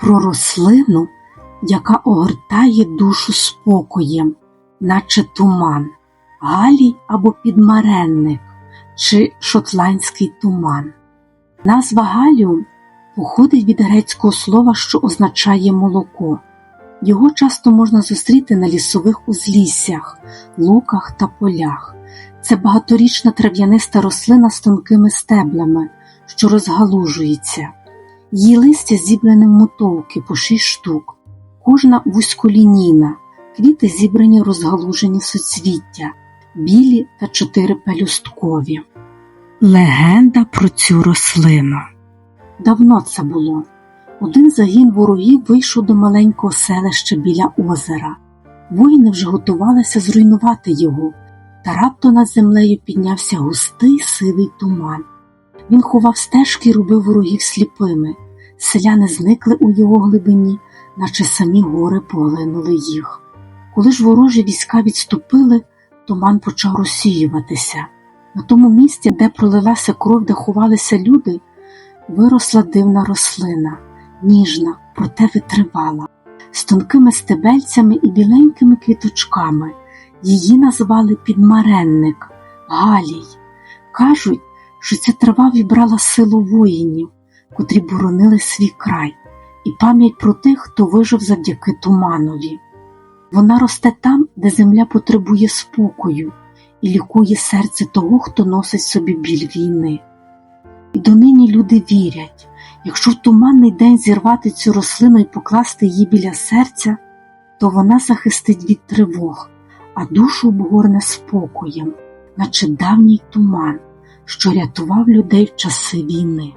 про рослину, яка огортає душу спокоєм, наче туман, галій або підмаренник чи шотландський туман. Назва галіум походить від грецького слова, що означає молоко. Його часто можна зустріти на лісових узліссях, луках та полях. Це багаторічна трав'яниста рослина з тонкими стеблями, що розгалужується. Її листя зібране в мотовки по шість штук, кожна вузьколінійна, квіти зібрані розгалужені суцвіття, білі та чотирипелюсткові. Легенда про цю рослину. Давно це було. Один загін ворогів вийшов до маленького селища біля озера. Воїни вже готувалися зруйнувати його, та раптом над землею піднявся густий сивий туман. Він ховав стежки і робив ворогів сліпими. Селяни зникли у його глибині, наче самі гори поглинули їх. Коли ж ворожі війська відступили, туман почав розсіюватися. На тому місці, де пролилася кров, де ховалися люди, виросла дивна рослина, ніжна, проте витривала, з тонкими стебельцями і біленькими квіточками. Її назвали підмаренник, галій. Кажуть, що ця трава вібрала силу воїнів, котрі боронили свій край, і пам'ять про тих, хто вижив завдяки туманові. Вона росте там, де земля потребує спокою і лікує серце того, хто носить собі біль війни. І донині люди вірять, якщо в туманний день зірвати цю рослину і покласти її біля серця, то вона захистить від тривог, а душу обгорне спокоєм, наче давній туман, що рятував людей в часи війни.